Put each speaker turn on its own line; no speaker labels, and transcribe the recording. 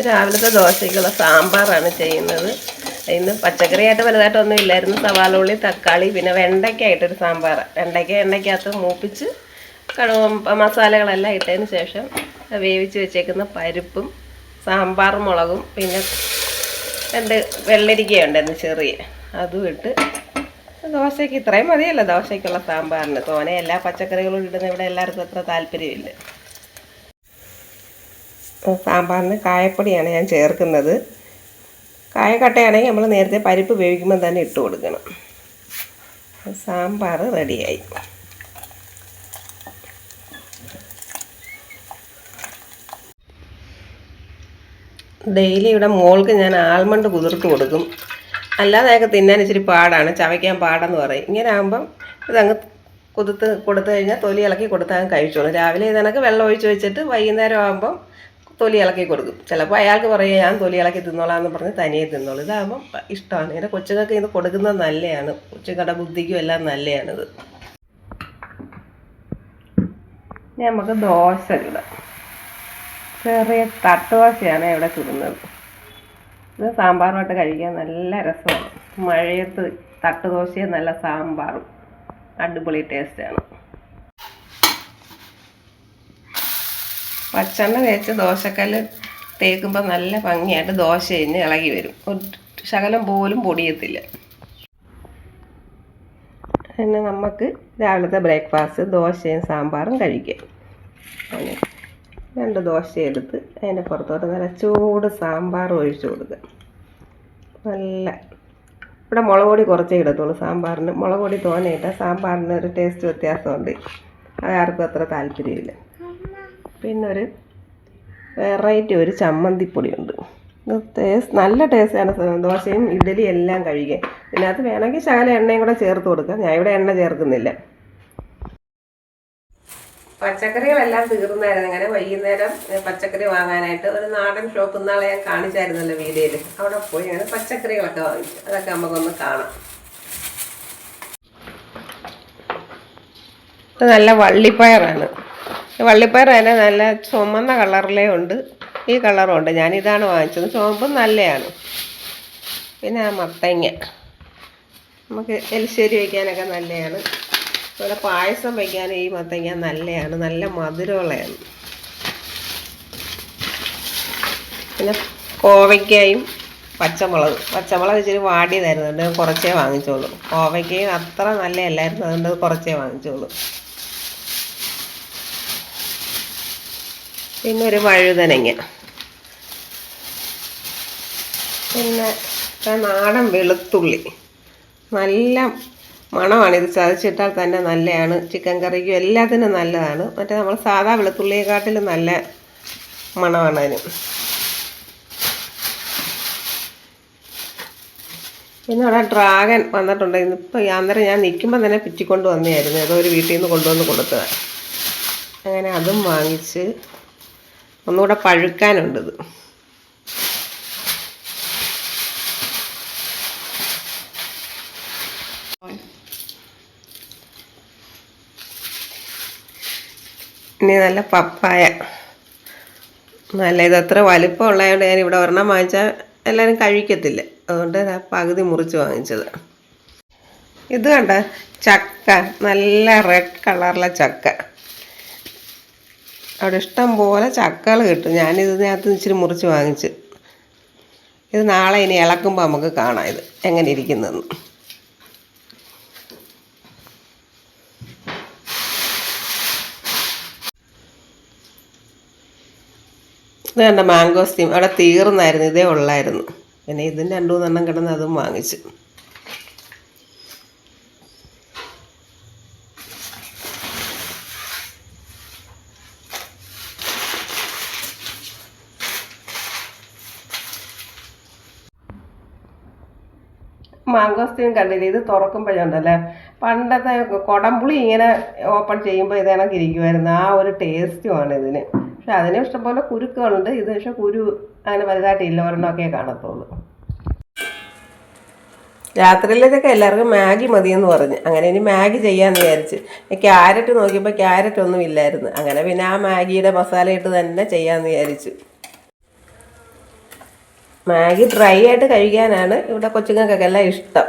രാവിലത്തെ ദോശയ്ക്കുള്ള സാമ്പാറാണ് ചെയ്യുന്നത്. ഇന്ന് പച്ചക്കറിയായിട്ട് വലുതായിട്ടൊന്നും ഇല്ലായിരുന്നു. സവാള ഉള്ളി തക്കാളി പിന്നെ വെണ്ടയ്ക്കായിട്ടൊരു സാമ്പാർ. വെണ്ടയ്ക്ക എണ്ണയ്ക്കകത്ത് മൂപ്പിച്ച് കടുവ മസാലകളെല്ലാം ഇട്ടതിന് ശേഷം വേവിച്ച് വെച്ചേക്കുന്ന പരിപ്പും സാമ്പാർ മുളകും പിന്നെ രണ്ട് വെള്ളരിക്കയുണ്ടായിരുന്നു ചെറിയ. അതും ഇട്ട് ദോശയ്ക്ക് ഇത്രയും മതിയല്ലോ. ദോശയ്ക്കുള്ള സാമ്പാറിന്. തോനെ എല്ലാ പച്ചക്കറികളും ഇടുന്ന ഇവിടെ എല്ലാവർക്കും അത്ര താല്പര്യമില്ല. സാമ്പാറിന് കായപ്പൊടിയാണ് ഞാൻ ചേർക്കുന്നത്. കായക്കട്ടയാണെങ്കിൽ നമ്മൾ നേരത്തെ പരിപ്പ് വേവിക്കുമ്പോൾ തന്നെ ഇട്ട് കൊടുക്കണം. സാമ്പാർ റെഡിയായി. ഡെയിലി ഇവിടെ മോൾക്ക് ഞാൻ ആൽമണ്ട് കുതിർത്ത് കൊടുക്കും. അല്ലാതെയൊക്കെ തിന്നാൻ ഇച്ചിരി പാടാണ്. ചവയ്ക്കാൻ പാടെന്ന് പറയും. ഇങ്ങനെ ആകുമ്പം ഇതങ്ങ് കുതിർത്ത് കൊടുത്തു കഴിഞ്ഞാൽ തൊലി ഇളക്കി കൊടുത്താൽ കഴിച്ചോളും. രാവിലെ ഇതണക്ക് വെള്ളം ഒഴിച്ച് വെച്ചിട്ട് വൈകുന്നേരം ആകുമ്പം തൊലി ഇളക്കി കൊടുക്കും. ചിലപ്പോൾ അയാൾക്ക് പറയും ഞാൻ തൊലി ഇളക്കി തിന്നോളാം എന്ന് പറഞ്ഞ് തനിയെ തിന്നോളൂ. ഇതാകുമ്പം ഇഷ്ടമാണ്. ഇങ്ങനെ കൊച്ചുങ്ങൾക്ക് ഇത് കൊടുക്കുന്നത് നല്ലതാണ് കൊച്ചുങ്ങളുടെ ബുദ്ധിക്കും എല്ലാം നല്ലതാണിത് നമുക്ക് ദോശ ഇടാം ചെറിയ തട്ടുദോശയാണ് ഇവിടെ ചുടുന്നത്. ഇത് സാമ്പാറുമായിട്ട് കഴിക്കാൻ നല്ല രസമാണ്. മഴയത്ത് തട്ടുദോശയും നല്ല സാമ്പാറും. അടിപൊളി ടേസ്റ്റാണ് പച്ചെണ്ണ തേച്ച് ദോശക്കല്ല് തേക്കുമ്പോൾ നല്ല ഭംഗിയായിട്ട് ദോശ കഴിഞ്ഞ് ഇളകി വരും. ഒരു ശകലം പോലും പൊടിയത്തില്ല. പിന്നെ നമുക്ക് രാവിലത്തെ ബ്രേക്ക്ഫാസ്റ്റ് ദോശയും സാമ്പാറും കഴിക്കാം. രണ്ട് ദോശ എടുത്ത് അതിന്റെ പുറത്തോട്ട് നല്ല ചൂട് സാമ്പാർ ഒഴിച്ചു കൊടുക്കുക. നല്ല ഇവിടെ മുളക് പൊടി കുറച്ചേ ഇടത്തുള്ളൂ സാമ്പാറിന്. മുളക് പൊടി തോനെയിട്ടാൽ സാമ്പാറിന് ഒരു ടേസ്റ്റ് വ്യത്യാസമുണ്ട്. അത് ആർക്കും അത്ര താല്പര്യമില്ല. പിന്നെ ഒരു വെറൈറ്റി ഒരു ചമ്മന്തിപ്പൊടിയുണ്ട്. ടേസ്റ്റ് നല്ല ടേസ്റ്റാണ് ദോശയും ഇഡ്ഡലിയും എല്ലാം കഴിക്കാൻ. ഇതിനകത്ത് വേണമെങ്കിൽ ശകല എണ്ണയും കൂടെ ചേർത്ത് കൊടുക്കാം. ഞാൻ ഇവിടെ എണ്ണ ചേർക്കുന്നില്ല. പച്ചക്കറികളെല്ലാം തീർന്നായിരുന്നു. ഇങ്ങനെ വൈകുന്നേരം പച്ചക്കറി വാങ്ങാനായിട്ട് ഒരു നാടൻ ഷോപ്പ് ഇന്നാളെ ഞാൻ കാണിച്ചായിരുന്നല്ലോ വീഡിയോയിൽ അവിടെ പോയി അങ്ങനെ പച്ചക്കറികളൊക്കെ വാങ്ങിച്ചു. അതൊക്കെ നമുക്കൊന്ന് കാണാം. നല്ല വള്ളിപ്പയറാണ്. വള്ളിപ്പയർ തന്നെ നല്ല ചുമന്ന കളറിലേ ഉണ്ട്. ഈ കളറും ഉണ്ട് ഞാനിതാണ് വാങ്ങിച്ചത്. ചുമപ്പും നല്ലതാണ് പിന്നെ മത്തങ്ങ. നമുക്ക് എലിശ്ശേരി വയ്ക്കാനൊക്കെ നല്ലതാണ് അതുപോലെ പായസം വയ്ക്കാൻ ഈ മത്തങ്ങ നല്ലതാണ് നല്ല മധുരമുള്ളതാണ് പിന്നെ കോവയ്ക്കയും പച്ചമുളക്. പച്ചമുളക് ഇച്ചിരി വാടിയതായിരുന്നു. കുറച്ചേ വാങ്ങിച്ചോളൂ. കോവയ്ക്കയും അത്ര നല്ലതല്ലായിരുന്നു അതുകൊണ്ട് കുറച്ചേ വാങ്ങിച്ചോളൂ. പിന്നെ ഒരു വഴുതനങ്ങ. പിന്നെ നാടൻ വെളുത്തുള്ളി. നല്ല മണമാണ്. ഇത് ചതച്ചിട്ടാൽ തന്നെ നല്ലതാണ് ചിക്കൻ കറിക്കും എല്ലാത്തിനും നല്ലതാണ്. മറ്റേ നമ്മൾ സാധാ വെളുത്തുള്ളിയെക്കാട്ടിലും നല്ല മണമാണ് അതിന്. പിന്നെ അവിടെ ഡ്രാഗൻ വന്നിട്ടുണ്ട്. ഇന്നിപ്പോൾ അന്നേരം ഞാൻ നിൽക്കുമ്പോൾ തന്നെ പിറ്റിക്കൊണ്ട് വന്നതായിരുന്നു. ഏതോ ഒരു വീട്ടിൽ നിന്ന് കൊണ്ടുവന്ന് കൊടുത്തതാണ് അങ്ങനെ അതും വാങ്ങിച്ച് ഒന്നുകൂടെ പഴുക്കാനുണ്ടത് ഇനി നല്ല പപ്പായ. നല്ല ഇത് അത്ര വലിപ്പം ഉള്ളതുകൊണ്ട് ഞാൻ ഇവിടെ ഒരെണ്ണം വാങ്ങിച്ചാൽ എല്ലാവരും കഴിക്കത്തില്ല. അതുകൊണ്ട് ഞാൻ പകുതി മുറിച്ച് വാങ്ങിച്ചത്. ഇത് കണ്ട? ചക്ക. നല്ല റെഡ് കളറിലെ ചക്ക. അവിടെ ഇഷ്ടം പോലെ ചക്കകൾ കിട്ടും. ഞാനിത് നേരത്തെ ഇച്ചിരി മുറിച്ച് വാങ്ങിച്ച്. ഇത് നാളെ ഇനി ഇളക്കുമ്പോൾ നമുക്ക് കാണാം ഇത് എങ്ങനെ ഇരിക്കുന്നതെന്ന് ഇത് കണ്ട മാംഗോസ്റ്റീം അവിടെ തീർന്നായിരുന്നു. ഇതേ ഉള്ളായിരുന്നു. പിന്നെ ഇതിന് രണ്ടു മൂന്നെണ്ണം കിടന്ന് അതും വാങ്ങിച്ചു. മാങ്കോസ്റ്റീൻ കണ്ടില്ല? ഇത് തുറക്കുമ്പോഴുണ്ടല്ലേ? പണ്ടത്തെ കൊടംപുളി ഇങ്ങനെ ഓപ്പൺ ചെയ്യുമ്പോൾ ഇത് കണക്ക് ഇരിക്കുമായിരുന്നു ആ ഒരു ടേസ്റ്റുമാണ് ഇതിന്. പക്ഷെ അതിന് ഇഷ്ടംപോലെ കുരുക്കുകളുണ്ട്. ഇത് പക്ഷെ കുരു അങ്ങനെ വലുതായിട്ടില്ല. ഒരെണ്ണമൊക്കെ കാണത്തുള്ളൂ. രാത്രിയിലേക്കൊക്കെ എല്ലാവർക്കും മാഗി മതിയെന്ന് പറഞ്ഞ്. അങ്ങനെ ഇനി മാഗി ചെയ്യാമെന്ന് വിചാരിച്ച്. ക്യാരറ്റ് നോക്കിയപ്പോൾ ക്യാരറ്റ് ഒന്നും ഇല്ലായിരുന്നു. അങ്ങനെ പിന്നെ ആ മാഗിയുടെ മസാല ഇട്ട് തന്നെ ചെയ്യാമെന്ന് വിചാരിച്ചു. മാഗി ഡ്രൈ ആയിട്ട് കഴിക്കാനാണ് ഇവിടെ കൊച്ചുങ്ങൾക്കൊക്കെ എല്ലാം ഇഷ്ടം.